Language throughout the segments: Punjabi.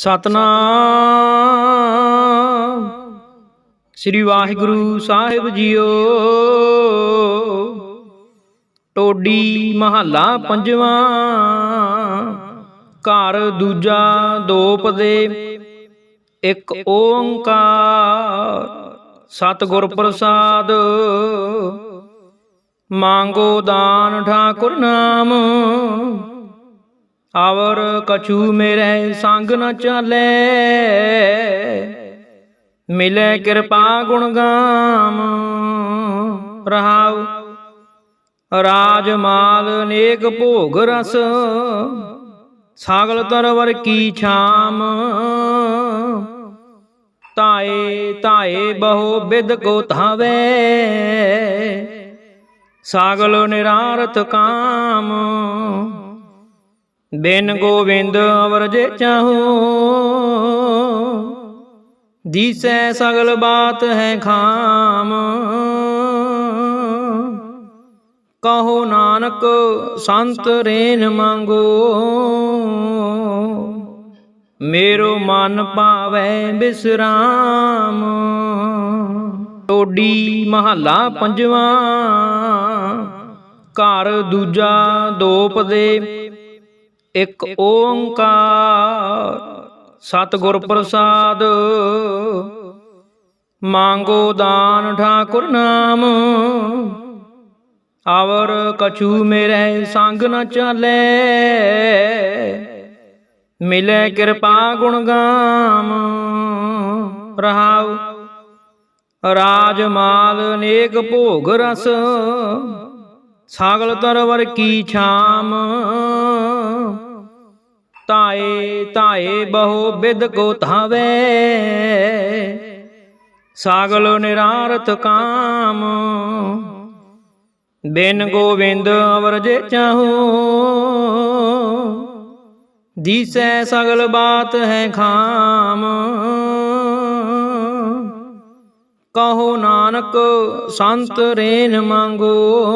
ਸਤਨਾਮ। ਸ੍ਰੀ ਵਾਹਿਗੁਰੂ ਸਾਹਿਬ ਜੀਓ। ਟੋਡੀ ਮਹੱਲਾ ਪੰਜਵਾਂ। ਘਰ ਦੂਜਾ ਦੋਪ ਦੇ। ਇੱਕ ਓੰਕਾਰ। ਸਤਿਗੁਰ ਪ੍ਰਸਾਦ। ਮੰਗੋ ਦਾਨ ਠਾਕੁਰ ਨਾਮ। ਆਵਰ ਕਛੂ ਮੇਰੇ ਸੰਗ ਨ ਚਾਲੇ। ਮਿਲੇ ਕਿਰਪਾ ਗੁਣ ਗਾਮ। ਰਹਾਉ ਰਾਜ ਮਾਲ ਨੇਕ ਭੋਗ ਰਸ। ਸਾਗਲ ਤਰਵਰ ਕੀ ਛਾਮ। ਤਾਏ ਤਾਏ ਬਹੁ ਬਿਦ ਕੋ ਧਾਵੇ। ਸਾਗਲ ਨਿਰਾਰਥ ਕਾਮ। ਬਿਨ ਗੋਵਿੰਦ ਅਵਰ ਜੇ ਚਾਹੂ। ਦੀਸੈ ਸਗਲ ਬਾਤ ਹੈ ਖਾਮ। ਕਹੋ ਨਾਨਕ ਸੰਤ ਰੇਨ ਮੰਗੋ। ਮੇਰੋ ਮਨ ਪਾਵੈ ਬਿਸਰਾਮ। ਟੋਡੀ ਮਹੱਲਾ ਪੰਜਵਾਂ। ਘਰ ਦੂਜਾ ਦੋਪ ਦੇ ਇੱਕ ਓੰਕਾਰ ਸਤਿਗੁਰ ਪ੍ਰਸਾਦ ਮੰਗੋ ਦਾਨ ਠਾਕੁਰ ਨਾਮ। ਆਵਰ ਕਛੂ ਮੇਰੇ ਸੰਗ ਨ ਚਾਲੇ। ਮਿਲੇ ਕਿਰਪਾ ਗੁਣ ਗਾਮ। ਰਹਾਉ ਰਾਜ ਮਾਲ ਨੇਕ ਭੋਗ ਰਸ। ਸਾਗਲ ਤਰਵਰ ਕੀ ਛਾਮ। ਤਾਏ ਤਾਏ ਬਹੁ ਬਿਦ ਕੋ ਧਾਵੇ। ਸਾਗਲ ਨਿਰਾਰਥ ਕਾਮ। ਬਿਨ ਗੋਵਿੰਦ ਅਵਰ ਜੇ ਚਾਹੂ। ਦੀਸੈ ਸਗਲ ਬਾਤ ਹੈ ਖਾਮ। ਕਹੋ ਨਾਨਕ ਸੰਤ ਰੇਨ ਮੰਗੋ।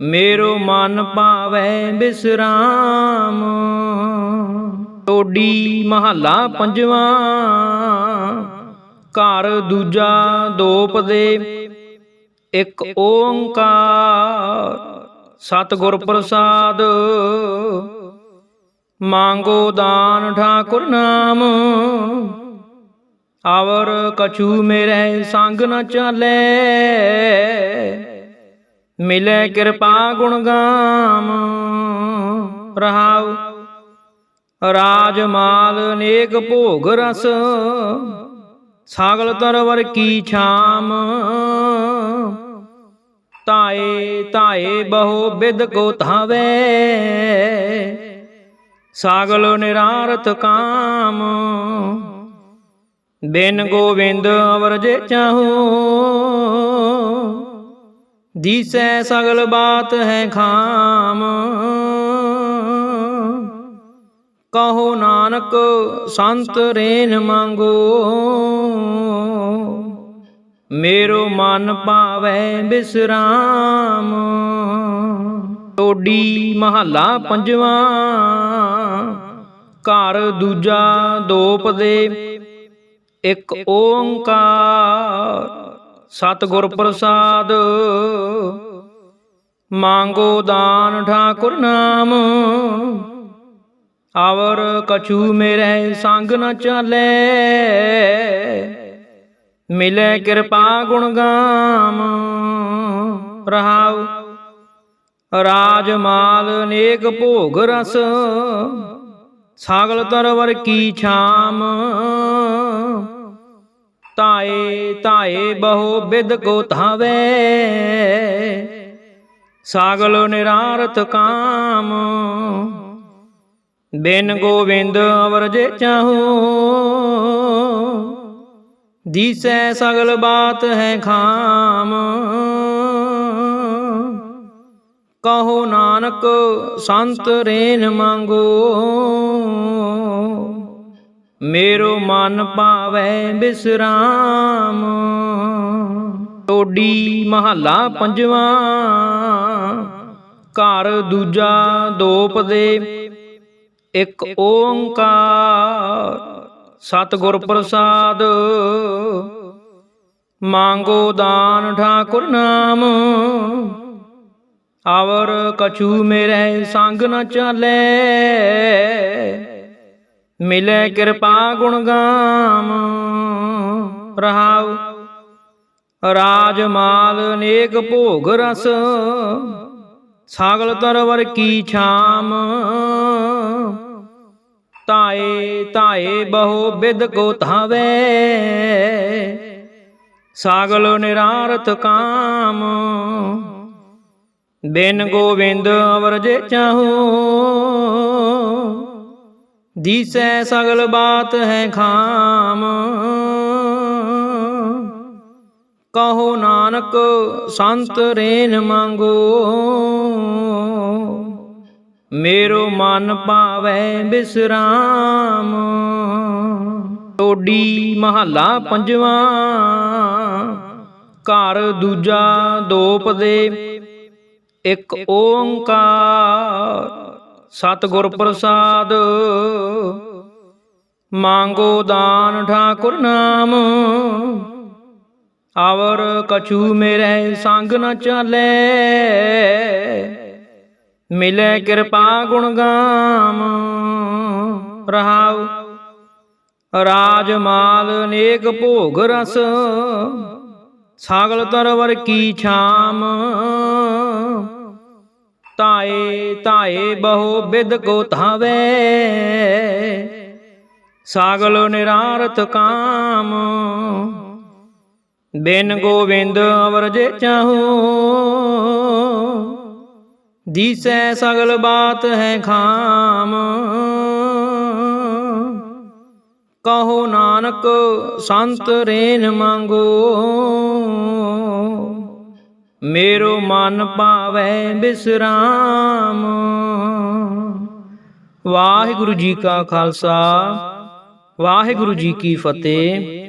ਮੇਰੋ ਮਨ ਪਾਵੈ ਬਿਸਰਾਮ। ਟੋਡੀ ਮਹੱਲਾ ਪੰਜਵਾਂ। ਘਰ ਦੂਜਾ ਦੋਪ ਦੇ। ਇੱਕ ਓੰਕਾਰ ਸਤਿਗੁਰ ਪ੍ਰਸਾਦ। ਮੰਗੋ ਦਾਨ ਠਾਕੁਰ ਨਾਮ। ਆਵਰ ਕਛੂ ਮੇਰੇ ਸੰਗ ਨ ਚਾਲੇ। ਮਿਲੇ ਕਿਰਪਾ ਗੁਣ ਗਾਮ, ਰਹਾਉ। ਰਾਜ ਮਾਲ ਨੇਕ ਭੋਗ ਰਸ, ਸਾਗਲ ਤਰਵਰ ਕੀ ਛਾਮ। ਤਾਏ ਤਾਏ ਬਹੁ ਬਿਦ ਕੋ ਧਾਵੇ, ਸਾਗਲ ਨਿਰਾਰਥ ਕਾਮ। ਬਿਨ ਗੋਵਿੰਦ ਅਵਰ ਜੇ ਚਾਹੂ ਦੀਸੈ ਸਗਲ ਬਾਤ ਹੈ ਖਾਮ। ਕਹੋ ਨਾਨਕ, ਸੰਤ ਰੇਨ ਮੰਗੋ। ਮੇਰੋ ਮਨ ਪਾਵੈ ਬਿਸਰਾਮ। ਟੋਡੀ ਮਹੱਲਾ ਪੰਜਵਾਂ। ਘਰ ਦੂਜਾ ਦੋਪ ਦੇ ਇੱਕ ਓੰਕਾਰ। ਸਤਿਗੁਰ ਪ੍ਰਸਾਦ ਮੰਗੋ ਦਾਨ ਠਾਕੁਰ ਨਾਮ। ਆਵਰ ਕਛੂ ਮੇਰੇ ਸੰਗ ਨ ਚਾਲੇ। ਮਿਲੇ ਕਿਰਪਾ ਗੁਣ ਗਾਮ। ਰਹਾਉ ਰਾਜ ਮਾਲ ਨੇਕ ਭੋਗ ਰਸ। ਸਾਗਲ ਤਰਵਰ ਕੀ ਛਾਮ। ਤਾਏ ਤਾਏ ਬਹੁ ਬਿਦ ਕੋ ਧਾਵੇ। ਸਾਗਲ ਨਿਰਾਰਥ ਕਾਮ। ਬਿਨ ਗੋਵਿੰਦ ਅਵਰ ਜੇ ਚਾਹੂ। ਦੀਸੈ ਸਗਲ ਬਾਤ ਹੈ ਖਾਮ। ਕਹੋ ਨਾਨਕ ਸੰਤ ਰੇਨ ਮੰਗੋ। ਮੇਰੋ ਮਨ ਪਾਵੈ ਬਿਸਰਾਮ। ਟੋਡੀ ਮਹੱਲਾ ਪੰਜਵਾਂ। ਘਰ ਦੂਜਾ ਦੋਪ ਦੇ ਇੱਕ ਓੰਕਾਰ, ਸਤਿਗੁਰ ਪ੍ਰਸਾਦ। ਮੰਗੋ ਦਾਨ ਠਾਕੁਰ ਨਾਮ। ਆਵਰ ਕਛੂ ਮੇਰੇ ਸੰਗ ਨ ਚਾਲੇ। ਮਿਲੇ ਕਿਰਪਾ ਗੁਣ ਗਾਮ, ਰਹਾਉ। ਰਾਜ ਮਾਲ ਨੇਕ ਭੋਗ ਰਸ, ਸਾਗਲ ਤਰਵਰ ਕੀ ਛਾਮ। ਤਾਏ ਤਾਏ ਬਹੁ ਬਿਦ ਕੋ ਧਾਵੇ, ਸਾਗਲ ਨਿਰਾਰਥ ਕਾਮ। ਬਿਨ ਗੋਵਿੰਦ ਅਵਰ ਜੇ ਚਾਹੂ ਦੀਸੈ ਸਗਲ ਬਾਤ ਹੈ ਖਾਮ। ਕਹੋ ਨਾਨਕ, ਸੰਤ ਰੇਨ ਮੰਗੋ। ਮੇਰੋ ਮਨ ਪਾਵੈ ਬਿਸਰਾਮ। ਟੋਡੀ ਮਹੱਲਾ ਪੰਜਵਾਂ। ਘਰ ਦੂਜਾ ਦੋਪਦੇ ਇੱਕ ਓੰਕਾਰ। ਸਤਿਗੁਰ ਪ੍ਰਸਾਦ ਮੰਗੋ ਦਾਨ ਠਾਕੁਰ ਨਾਮ। ਆਵਰ ਕਛੂ ਮੇਰੇ ਸੰਗ ਨ ਚਾਲੇ। ਮਿਲੇ ਕਿਰਪਾ ਗੁਣ ਗਾਮ। ਰਹਾਉ ਰਾਜ ਮਾਲ ਨੇਕ ਭੋਗ ਰਸ। ਸਾਗਲ ਤਰਵਰ ਕੀ ਛਾਮ। ਤਾਏ ਤਾਏ ਬਹੁ ਬਿਦ ਕੋ ਧਾਵੇ। ਸਾਗਲ ਨਿਰਾਰਥ ਕਾਮ। ਬਿਨ ਗੋਵਿੰਦ ਅਵਰ ਜੇ ਚਾਹੂ। ਦੀਸੈ ਸਗਲ ਬਾਤ ਹੈ ਖਾਮ। ਕਹੋ ਨਾਨਕ ਸੰਤ ਰੇਨ ਮੰਗੋ। ਮੇਰੋ ਮਨ ਪਾਵੈ ਬਿਸਰਾਮ। ਵਾਹਿਗੁਰੂ ਜੀ ਕਾ ਖਾਲਸਾ ਵਾਹਿਗੁਰੂ ਜੀ ਕੀ ਫਤਿਹ।